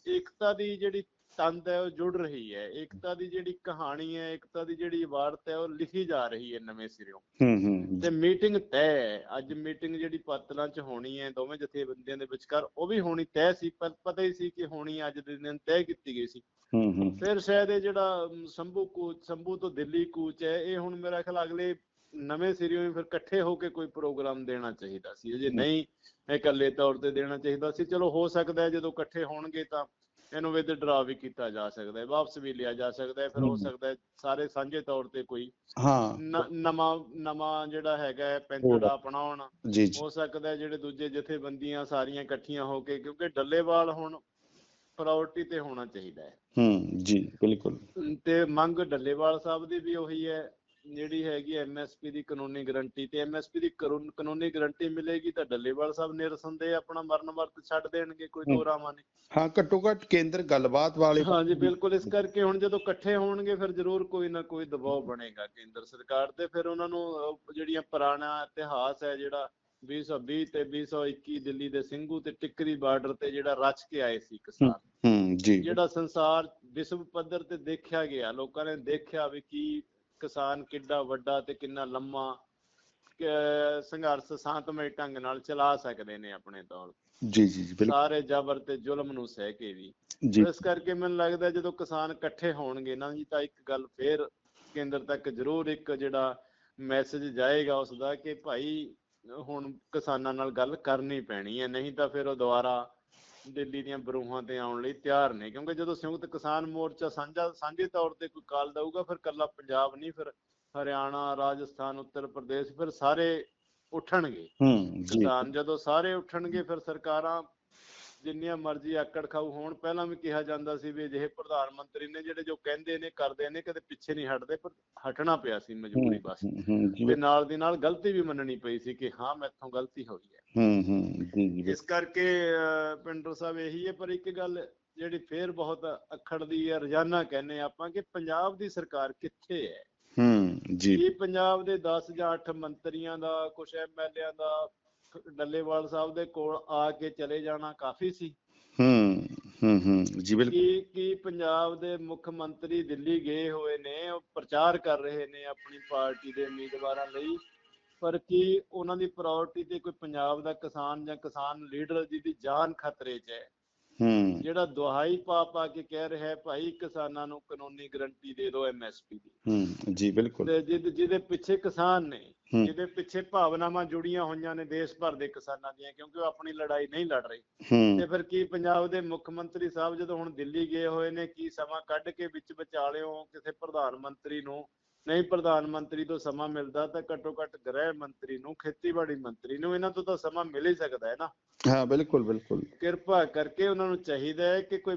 ਏਕਤਾ ਦੀ ਜਿਹੜੀ ਤੰਦ ਹੈ ਉਹ ਜੁੜ ਰਹੀ ਹੈ। ਏਕਤਾ ਦੀ ਜਿਹੜੀ ਕਹਾਣੀ ਹੈ ਏਕਤਾ ਦੀ ਜਿਹੜੀ ਇਬਾਰਤ ਹੈ ਉਹ ਲਿਖੀ ਜਾ ਰਹੀ ਹੈ ਨਵੇਂ ਸਿਰਿਓਂ। ਹੂੰ ਹੂੰ ਤੇ ਮੀਟਿੰਗ ਤੈਅ ਅੱਜ ਮੀਟਿੰਗ ਜਿਹੜੀ ਪਾਤਲਾਂ 'ਚ ਹੋਣੀ ਹੈ ਦੋਵੇਂ ਜਥੇਬੰਦੀਆਂ ਦੇ ਵਿਚਕਾਰ ਉਹ ਵੀ ਹੋਣੀ ਤੈਅ ਸੀ ਪਰ ਪਤਾ ਹੀ ਸੀ ਕਿ ਹੋਣੀ ਅੱਜ ਦੇ ਦਿਨ ਤੈਅ ਕੀਤੀ ਗਈ ਸੀ। ਹੂੰ ਹੂੰ। ਫਿਰ ਸ਼ਾਇਦ ਇਹ ਜਿਹੜਾ ਸ਼ੰਭੂ ਕੂਚ ਸ਼ੰਭੂ ਤੋਂ ਦਿੱਲੀ ਕੂਚ ਹੈ ਇਹ ਹੁਣ ਮੇਰਾ ਖਿਆਲ ਅਗਲੇ ਨਵੇਂ ਸਿਰਿਓਂ ਫਿਰ ਇਕੱਠੇ ਹੋ ਕੇ ਕੋਈ ਪ੍ਰੋਗਰਾਮ ਦੇਣਾ ਚਾਹੀਦਾ ਸੀ। ਜੇ ਨਹੀਂ ਇਕੱਲੇ ਤੌਰ ਤੇ ਦੇਣਾ ਚਾਹੀਦਾ ਸੀ। ਚਲੋ ਹੋ ਸਕਦਾ ਜਦੋਂ ਇਕੱਠੇ ਹੋਣਗੇ ਤਾਂ ਇਹਨੂੰ ਵਿਦ ਡਰਾ ਵੀ ਕੀਤਾ ਜਾ ਸਕਦਾ ਹੈ ਵਾਪਸ ਵੀ ਲਿਆ ਜਾ ਸਕਦਾ ਹੈ ਫਿਰ ਹੋ। ਸਕਦਾ ਹੈ ਸਾਰੇ ਸਾਂਝੇ ਤੌਰ ਤੇ ਕੋਈ ਹਾਂ। ਨਵਾਂ ਨਵਾਂ ਜਿਹੜਾ ਹੈਗਾ ਹੈ। ਪੈਂਤੜਾ ਅਪਣਾਉਣ। ਹੋ ਸਕਦਾ ਹੈ ਜਿਹੜੇ ਦੂਜੇ ਜਥੇਬੰਦੀਆਂ ਸਾਰੀਆਂ ਇਕੱਠੀਆਂ ਹੋ ਕੇ ਕਿਉਂਕਿ ਡੱਲੇਵਾਲ ਹੁਣ ਪ੍ਰਾਇੋਰਟੀ ਤੇ ਹੋਣਾ ਚਾਹੀਦਾ ਹੈ। ਹੂੰ ਜੀ ਬਿਲਕੁਲ। ਤੇ ਮੰਗ ਡੱਲੇਵਾਲ ਸਾਹਿਬ ਦੀ ਵੀ ਉਹੀ ਹੈ ਜਿਹੜੀ ਹੈਗੀ ਐਮਐਸਪੀ ਦੀ ਕਾਨੂੰਨੀ ਗਾਰੰਟੀ ਤੇ ਐਮਐਸਪੀ ਦੀ ਕਾਨੂੰਨ- ਕਾਨੂੰਨੀ ਗਾਰੰਟੀ ਮਿਲੇਗੀ ਤਾਂ ਡੱਲੇਵਾਲ ਸਾਹਿਬ ਨਿਰਸੰਦੇਹ ਆਪਣਾ ਮਰਨ ਵਰਤ ਛੱਡ ਦੇਣਗੇ ਕੋਈ। ਦੋ ਰਾਵਾਂ ਨਹੀਂ ਹਾਂ ਘੱਟੋ ਘੱਟ ਕੇਂਦਰ ਗੱਲਬਾਤ ਵਾਲੇ ਹਾਂਜੀ ਬਿਲਕੁਲ ਇਸ ਕਰਕੇ ਹੁਣ ਜਦੋਂ ਇਕੱਠੇ ਹੋਣਗੇ ਫਿਰ ਜ਼ਰੂਰ ਕੋਈ ਨਾ ਕੋਈ ਦਬਾਅ ਬਣੇਗਾ ਕੇਂਦਰ ਸਰਕਾਰ ਤੇ ਫਿਰ ਉਹਨਾਂ ਨੂੰ ਅਹ, ਜਿਹੜੀਆਂ ਪੁਰਾਣਾ ਇਤਿਹਾਸ ਹੈ ਜਿਹੜਾ 2020 ਤੇ 2021 ਦਿੱਲੀ ਦੇ ਸਿੰਘੂ ਤੇ ਟਿੱਕਰੀ ਬਾਰਡਰ ਤੇ ਜਿਹੜਾ ਰਚ ਕੇ ਆਏ ਸੀ ਕਿਸਾਨ ਹੂੰ ਜੀ। ਜਿਹੜਾ ਸੰਸਾਰ ਵਿਸ਼ਵ ਪੱਧਰ ਤੇ ਦੇਖਿਆ ਗਿਆ ਲੋਕਾਂ ਨੇ ਦੇਖਿਆ ਵੀ ਕੀ ਕਿਸਾਨ ਕਿੱਡਾ ਵੱਡਾ ਤੇ ਕਿੰਨਾ ਲੰਮਾ ਸੰਘਰਸ਼ ਸ਼ਾਂਤਮਈ ਢੰਗ ਨਾਲ ਚਲਾ ਸਕਦੇ ਨੇ ਆਪਣੇ ਤੌਰ ਜੀ ਜੀ ਜੀ ਬਿਲਕੁਲ। ਸਾਰੇ ਜ਼ਬਰ ਤੇ ਜ਼ੁਲਮ ਨੂੰ ਸਹਿ ਕੇ ਵੀ। ਜੀ। ਇਸ ਕਰਕੇ ਮੈਨੂੰ ਲੱਗਦਾ ਜਦੋਂ ਕਿਸਾਨ ਇਕੱਠੇ ਹੋਣਗੇ ਨਾ ਜੀ ਤਾਂ ਇੱਕ ਗੱਲ ਫੇਰ ਕੇਂਦਰ ਤੱਕ ਜ਼ਰੂਰ ਇੱਕ ਜਿਹੜਾ ਮੈਸੇਜ ਜਾਏਗਾ ਉਸ ਦਾ ਕਿ ਭਾਈ ਹੁਣ ਕਿਸਾਨਾਂ ਨਾਲ ਗੱਲ ਕਰਨੀ ਪੈਣੀ ਹੈ ਨਹੀਂ ਤਾਂ ਫਿਰ ਉਹ ਦੁਬਾਰਾ ਦਿੱਲੀ ਦੀਆਂ ਬਰੂਹਾਂ ਤੇ ਆਉਣ ਲਈ ਤਿਆਰ ਨੇ ਕਿਉਂਕਿ ਜਦੋਂ ਸੰਯੁਕਤ ਕਿਸਾਨ ਮੋਰਚਾ ਸਾਂਝਾ ਸਾਂਝੇ ਤੌਰ ਤੇ ਕੋਈ ਕਾਲ ਦਊਗਾ ਫਿਰ ਕੱਲਾ ਪੰਜਾਬ ਨਹੀਂ ਫਿਰ ਹਰਿਆਣਾ ਰਾਜਸਥਾਨ ਉੱਤਰ ਪ੍ਰਦੇਸ਼ ਫਿਰ ਸਾਰੇ ਉੱਠਣਗੇ। ਹੂੰ ਜੀ। ਕਿਸਾਨ ਜਦੋਂ ਸਾਰੇ ਉੱਠਣਗੇ ਫਿਰ ਸਰਕਾਰਾਂ ਜਿੰਨੀਆਂ ਮਰਜ਼ੀ ਆਕੜ ਖਾਊ। ਹੋਣ ਪਹਿਲਾਂ ਵੀ ਕਿਹਾ ਜਾਂਦਾ ਸੀ ਵੀ ਅਜਿਹੇ ਪ੍ਰਧਾਨ ਮੰਤਰੀ ਨੇ ਜਿਹੜੇ ਜੋ ਕਹਿੰਦੇ ਨੇ ਕਰਦੇ ਨੇ ਕਦੇ ਪਿੱਛੇ ਨਹੀਂ ਹਟਦੇ ਪਰ ਹਟਣਾ ਪਿਆ ਸੀ ਮਜਬੂਰੀ ਬਸ। ਤੇ ਨਾਲ ਦੀ ਨਾਲ ਗਲਤੀ ਵੀ ਮੰਨਣੀ ਪਈ ਸੀ ਕਿ ਹਾਂ ਮੈਥੋਂ ਗਲਤੀ ਹੋਈ ਹੈ। ਹੂੰ ਹੂੰ ਜੀ ਜੀ ਇਸ ਕਰਕੇ ਪਿੰਡਰ ਸਾਹਿਬ ਇਹੀ ਹੈ ਪਰ ਇੱਕ ਗੱਲ ਜਿਹੜੀ ਫੇਰ ਬਹੁਤ ਅਖੜਦੀ ਹੈ ਰੋਜ਼ਾਨਾ ਕਹਿੰਨੇ ਆਪਾਂ ਕਿ ਪੰਜਾਬ ਦੀ ਸਰਕਾਰ ਕਿੱਥੇ ਹੈ? ਹੂੰ ਜੀ। ਪੰਜਾਬ ਦੇ 10 ਜਾਂ 8 ਮੰਤਰੀਆਂ ਦਾ ਕੁਝ ਐਮਐਲਏਆਂ ਦਾ ਡੱਲੇਵਾਲ ਸਾਹਿਬ ਦੇ ਕੋਲ ਆ ਕੇ ਚਲੇ ਜਾਣਾ ਕਾਫੀ ਸੀ। ਹੂੰ ਹੂੰ ਹੂੰ ਜੀ ਬਿਲਕੁਲ। ਕੀ ਕੀ ਪੰਜਾਬ ਦੇ ਮੁੱਖ ਮੰਤਰੀ ਦਿੱਲੀ ਗਏ ਹੋਏ ਨੇ ਉਹ ਪ੍ਰਚਾਰ ਕਰ ਰਹੇ ਨੇ ਆਪਣੀ ਪਾਰਟੀ ਦੇ ਉਮੀਦਵਾਰਾਂ ਲਈ? ਪਰ ਕੀ ਉਹਨਾਂ ਦੀ ਪ੍ਰਾਇੋਰਟੀ ਤੇ ਕੋਈ ਪੰਜਾਬ ਦਾ ਕਿਸਾਨ ਜਾਂ ਕਿਸਾਨ ਲੀਡਰ ਜਿਹਦੀ ਜਾਨ ਖਤਰੇ 'ਚ ਹੈ? ਹੂੰ। ਜਿਹੜਾ ਦੁਹਾਈ ਪਾ ਪਾ ਕੇ ਕਹਿ ਰਿਹਾ ਹੈ ਭਾਈ ਕਿਸਾਨਾਂ ਨੂੰ ਕਾਨੂੰਨੀ ਗਰੰਟੀ ਦੇ ਦਿਓ ਐਮਐਸਪੀ ਦੀ। ਹੂੰ ਜੀ ਬਿਲਕੁਲ। ਤੇ ਜਿਹਦੇ ਪਿੱਛੇ ਕਿਸਾਨ ਨੇ। ਜਿਹਦੇ ਪਿੱਛੇ ਭਾਵਨਾਵਾਂ ਜੁੜੀਆਂ ਹੋਈਆਂ ਨੇ ਦੇਸ਼ ਭਰ ਦੇ ਕਿਸਾਨਾਂ ਦੀਆਂ ਕਿਉਂਕਿ ਉਹ ਆਪਣੀ ਲੜਾਈ ਨਹੀਂ ਲੜ ਰਹੇ। ਤੇ ਫਿਰ ਕੀ ਪੰਜਾਬ ਦੇ ਮੁੱਖ ਮੰਤਰੀ ਸਾਹਿਬ ਜਦੋਂ ਹੁਣ ਦਿੱਲੀ ਗਏ ਹੋਏ ਨੇ ਕੀ ਸਮਾਂ ਕੱਢ ਕੇ ਵਿੱਚ ਵਿਚਾਲਿਓ ਕਿਸੇ ਪ੍ਰਧਾਨ ਮੰਤਰੀ ਨੂੰ ਨਹੀਂ ਪ੍ਰਧਾਨ ਮੰਤਰੀ ਤੋਂ ਸਮਾਂ ਮਿਲਦਾ ਤਾਂ ਘੱਟੋ ਘੱਟ ਗ੍ਰਹਿ ਮੰਤਰੀ ਨੂੰ ਖੇਤੀਬਾੜੀ ਮੰਤਰੀ ਨੂੰ ਇਹਨਾਂ ਤੋਂ ਤਾਂ ਸਮਾਂ ਮਿਲ ਹੀ ਸਕਦਾ ਹੈ ਨਾ। ਹਾਂ ਬਿਲਕੁਲ ਬਿਲਕੁਲ। ਕਿਰਪਾ ਕਰਕੇ ਉਹਨਾਂ ਨੂੰ ਚਾਹੀਦਾ ਹੈ ਕਿ ਕੋਈ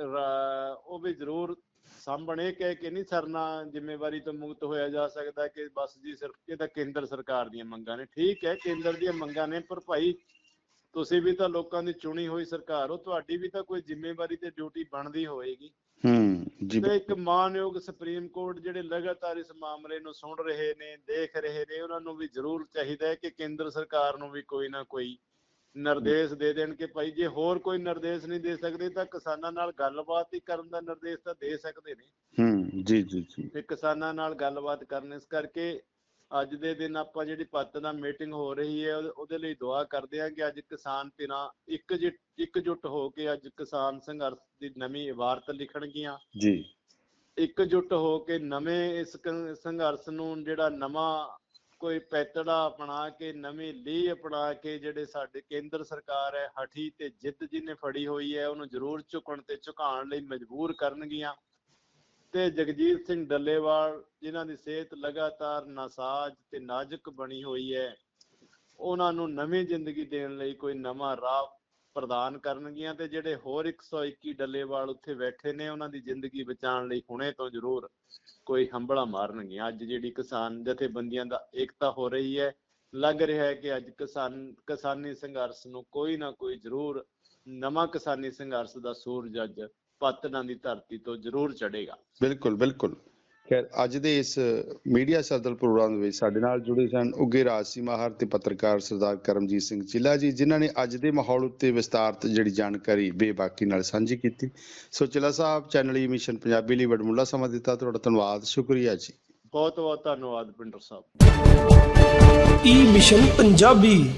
ਰਾ- ਉਹ ਵੀ ਜ਼ਰੂਰ ਸਾਹਮਣੇ ਕਹਿ ਕੇ ਨਹੀਂ ਸਰਨਾ ਜ਼ਿੰਮੇਵਾਰੀ ਤੋਂ ਮੁਕਤ ਹੋਇਆ ਜਾ ਸਕਦਾ ਕਿ ਬਸ ਜੀ ਸਿਰਫ ਇਹ ਤਾਂ ਕੇਂਦਰ ਸਰਕਾਰ ਦੀਆਂ ਮੰਗਾਂ ਨੇ। ਠੀਕ ਹੈ ਕੇਂਦਰ ਦੀਆਂ ਮੰਗਾਂ ਨੇ ਪਰ ਭਾਈ ਤੁਸੀਂ ਵੀ ਤਾਂ ਲੋਕਾਂ ਦੀ ਚੁਣੀ ਹੋਈ ਸਰਕਾਰ ਹੋ ਤੁਹਾਡੀ ਵੀ ਤਾਂ ਕੋਈ ਜ਼ਿੰਮੇਵਾਰੀ ਤੇ ਡਿਊਟੀ ਬਣਦੀ ਹੋਏਗੀ ਹੂੰ ਜੀ ਤੇ ਇੱਕ ਮਾਨਯੋਗ ਸੁਪਰੀਮ ਕੋਰਟ ਜਿਹੜੇ ਲਗਾਤਾਰ ਇਸ ਮਾਮਲੇ ਨੂੰ ਸੁਣ ਰਹੇ ਨੇ ਦੇਖ ਰਹੇ ਨੇ ਉਹਨਾਂ ਨੂੰ ਵੀ ਜ਼ਰੂਰ ਚਾਹੀਦਾ ਹੈ ਕਿ ਕੇਂਦਰ ਸਰਕਾਰ ਨੂੰ ਵੀ ਕੋਈ ਨਾ ਕੋਈ ਨਿਰਦੇਸ਼ ਦੇ ਦੇਣ ਕਿ ਭਾਈ ਜੇ ਹੋਰ ਕੋਈ ਨਿਰਦੇਸ਼ ਨਹੀਂ ਦੇ ਸਕਦੇ ਤਾਂ ਕਿਸਾਨਾਂ ਨਾਲ ਗੱਲਬਾਤ ਹੀ ਕਰਨ ਦਾ ਨਿਰਦੇਸ਼ ਤਾਂ ਦੇ ਸਕਦੇ ਨੇ। ਹੂੰ ਜੀ ਜੀ ਜੀ। ਤੇ ਕਿਸਾਨਾਂ ਨਾਲ ਗੱਲਬਾਤ ਕਰਨ ਇਸ ਕਰਕੇ ਅੱਜ ਦੇ ਦਿਨ ਆਪਾਂ ਜਿਹੜੀ ਪੱਤ ਦਾ ਮੀਟਿੰਗ ਹੋ ਰਹੀ ਹੈ ਉਹਦੇ- ਲਈ ਦੁਆ ਕਰਦੇ ਹਾਂ ਕਿ ਅੱਜ ਕਿਸਾਨ ਧਿਰਾਂ ਇੱਕ ਇਕਜੁੱਟ ਹੋ ਕੇ ਅੱਜ ਕਿਸਾਨ ਸੰਘਰਸ਼ ਦੀ ਨਵੀਂ ਇਬਾਰਤ ਲਿਖਣਗੀਆਂ। ਜੀ। ਇਕਜੁੱਟ ਹੋ ਕੇ ਨਵੇਂ ਇਸ ਸੰਘਰਸ਼ ਨੂੰ ਜਿਹੜਾ ਨਵਾਂ ਕੋਈ ਪੈਤੜਾ ਅਪਣਾ ਕੇ, ਨਵੀਂ ਲੀਹ ਅਪਣਾ ਕੇ ਜਿਹੜੇ ਸਾਡੇ ਕੇਂਦਰ ਸਰਕਾਰ ਹੈ, ਹਠੀ ਤੇ ਜਿੱਦ ਜਿਹਨੇ ਫੜੀ ਹੋਈ ਹੈ, ਉਹਨੂੰ ਜ਼ਰੂਰ ਝੁਕਣ ਤੇ ਝੁਕਾਉਣ ਲਈ ਮਜਬੂਰ ਕਰਨਗੀਆਂ। ਤੇ ਜਗਜੀਤ ਸਿੰਘ ਡੱਲੇਵਾਲ, ਜਿਨ੍ਹਾਂ ਦੀ ਸਿਹਤ ਲਗਾਤਾਰ ਨਾਸਾਜ ਤੇ ਨਾਜ਼ੁਕ ਬਣੀ ਹੋਈ ਹੈ, ਉਹਨਾਂ ਨੂੰ ਨਵੀਂ ਜ਼ਿੰਦਗੀ ਦੇਣ ਲਈ ਕੋਈ ਨਵਾਂ ਰਾਹ ਪ੍ਰਦਾਨ ਕਰਨਗੀਆਂ ਤੇ ਜਿਹੜੇ ਹੋਰ 121 ਡੱਲੇਵਾਲ ਉੱਥੇ ਬੈਠੇ ਨੇ, ਉਹਨਾਂ ਦੀ ਜ਼ਿੰਦਗੀ ਬਚਾਉਣ ਲਈ ਹੁਣੇ ਤੋਂ ਜ਼ਰੂਰ ਕੋਈ ਹੰਬਲਾ ਮਾਰਨਗੀਆਂ। ਅੱਜ ਜਿਹੜੀ ਕਿਸਾਨ ਜਥੇਬੰਦੀਆਂ ਦਾ ਏਕਤਾ ਹੋ ਰਹੀ ਹੈ, ਲੱਗ ਰਿਹਾ ਹੈ ਕਿ ਅੱਜ ਕਿਸਾਨ, ਕਿਸਾਨੀ ਸੰਘਰਸ਼ ਨੂੰ ਕੋਈ ਨਾ ਕੋਈ ਜ਼ਰੂਰ ਨਵਾਂ ਕਿਸਾਨੀ ਸੰਘਰਸ਼ ਦਾ ਸੂਰਜ ਅੱਜ ਪਤਨਾਂ ਦੀ ਧਰਤੀ ਤੋਂ ਜ਼ਰੂਰ ਚੜੇਗਾ ਬਿਲਕੁਲ ਬਿਲਕੁਲ। ਖੈਰ ਅੱਜ ਦੇ ਇਸ ਮੀਡੀਆ ਸਰਦਲ ਪ੍ਰੋਗਰਾਮ ਵਿੱਚ ਸਾਡੇ ਨਾਲ ਜੁੜੇ ਸਨ ਉੱਗੇ ਰਾਜ ਸੀ ਮਾਹਰ ਤੇ ਪੱਤਰਕਾਰ ਸਰਦਾਰ ਕਰਮਜੀਤ ਸਿੰਘ ਚਿੱਲਾ ਜੀ ਜਿਨ੍ਹਾਂ ਨੇ ਅੱਜ ਦੇ ਮਾਹੌਲ ਉੱਤੇ ਵਿਸਤਾਰਤ ਜਿਹੜੀ ਜਾਣਕਾਰੀ ਬੇਬਾਕੀ ਨਾਲ ਸਾਂਝੀ ਕੀਤੀ। ਸੋ ਚਿੱਲਾ ਸਾਹਿਬ ਚੈਨਲ ਈ ਮਿਸ਼ਨ ਪੰਜਾਬੀ ਲਈ ਵਡਮੁੱਲਾ ਸਮਾਂ ਦਿੱਤਾ। ਤੁਹਾਡਾ ਧੰਨਵਾਦ ਸ਼ੁਕਰੀਆ ਜੀ। ਬਹੁਤ ਬਹੁਤ ਧੰਨਵਾਦ ਪਿੰਡਰ ਸਾਹਿਬ। E mission Punjabi.